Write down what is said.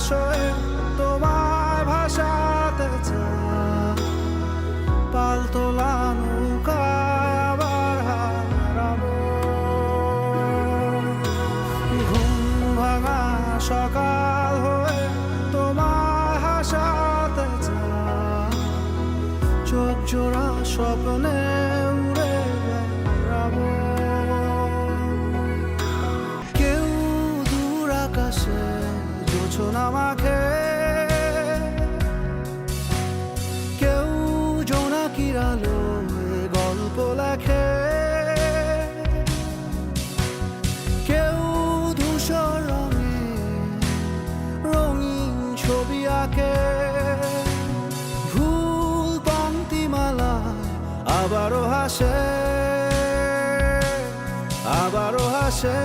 আসরে তোমায় ভাসাতে চায় পাল তোলা সকাল হয়ে তোমার হাসাতে চায় চোখ জোড়া স্বপ্নে উড়ে বেড়াবো। কেউ দূর আকাশে জোছনা মাখে কেউ জোনাকির আলোয় গল্প লেখে। কেউ ধূসর রঙে রঙিন ছবি আঁকে। ভুল পংক্তিমালায় আবারও হাসে আবারও হাসে।